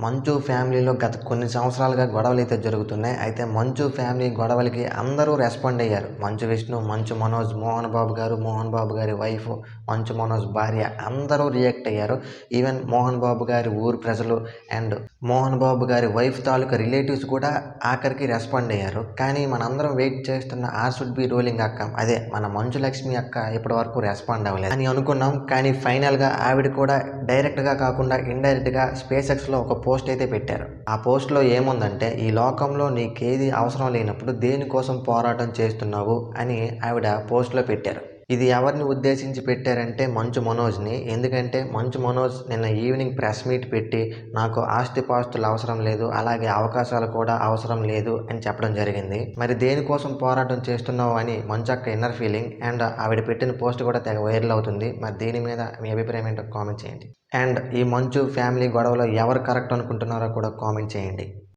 మంచు ఫ్యామిలీలో గత కొన్ని సంవత్సరాలుగా గొడవలు అయితే జరుగుతున్నాయి. అయితే మంచు ఫ్యామిలీ గొడవలకి అందరూ రెస్పాండ్ అయ్యారు. మంచు విష్ణు మంచు మనోజ్ మోహన్ బాబు గారు మోహన్ బాబు గారి వైఫ్ మంచు మనోజ్ భార్య అందరూ రియాక్ట్ అయ్యారు. ఈవెన్ మోహన్ బాబు గారి ఊరు ప్రజలు అండ్ మోహన్ బాబు గారి వైఫ్ తాలూకా రిలేటివ్స్ కూడా ఆఖరికి రెస్పాండ్ అయ్యారు. కానీ మనందరం వెయిట్ చేస్తున్న ఆర్ షుడ్ బి రోలింగ్ అక్క. అదే మన మంచు లక్ష్మి అక్క ఇప్పటి వరకు రెస్పాండ్ అవ్వలేదు. అని అనుకున్నాం. కానీ ఫైనల్గా ఆవిడ కూడా డైరెక్ట్గా కాకుండా ఇండైరెక్ట్గా స్పేస్ ఎక్స్లో ఒక పోస్ట్ అయితే పెట్టారు. ఆ పోస్ట్లో ఏముందంటే ఈ లోకంలో నీకేది అవసరం లేనప్పుడు దేనికోసం పోరాటం చేస్తున్నావు అని ఆవిడ పోస్ట్లో పెట్టారు. ఇది ఎవరిని ఉద్దేశించి పెట్టారంటే మంచు మనోజ్ని. ఎందుకంటే మంచు మనోజ్ నిన్న ఈవినింగ్ ప్రెస్ మీట్ పెట్టి నాకు ఆస్తిపాస్తులు అవసరం లేదు అలాగే అవకాశాలు కూడా అవసరం లేదు అని చెప్పడం జరిగింది. మరి దేనికోసం పోరాటం చేస్తున్నావు అని మంచు ఇన్నర్ ఫీలింగ్ అండ్ ఆవిడ పెట్టిన పోస్ట్ కూడా తెగ వైరల్ అవుతుంది. మరి దీని మీద మీ అభిప్రాయం ఏంటో కామెంట్ చేయండి. అండ్ ఈ మంచు ఫ్యామిలీ గొడవలో ఎవరు కరెక్ట్ అనుకుంటున్నారో కూడా కామెంట్ చేయండి.